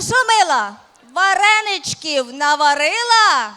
Ну що, мила, вареничків наварила?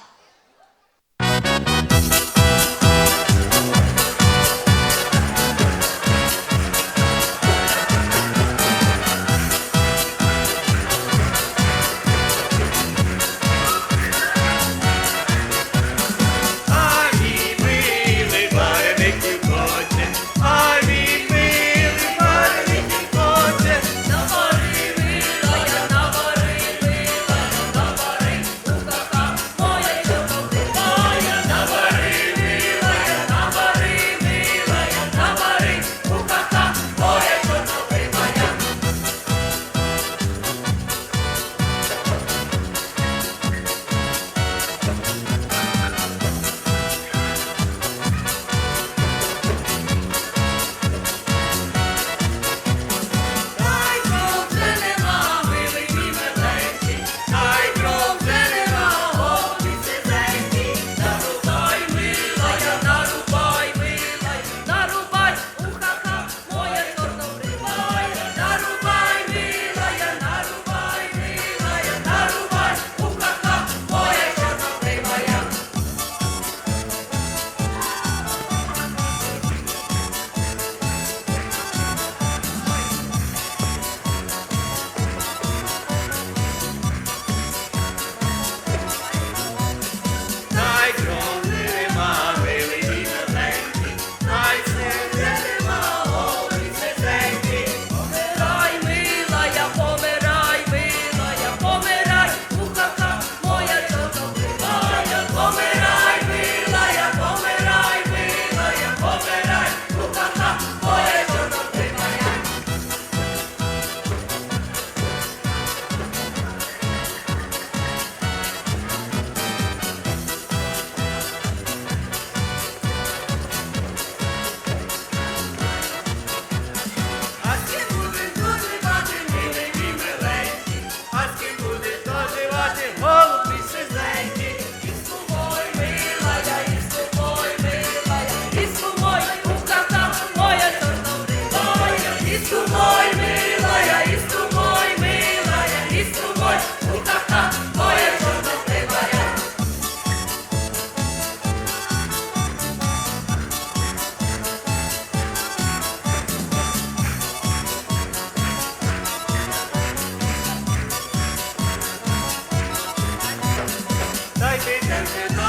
Chicago.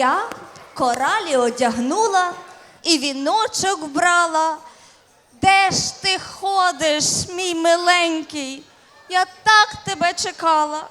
я коралі одягнула і віночок брала. Де ж ти ходиш, мій миленький? Я так тебе чекала.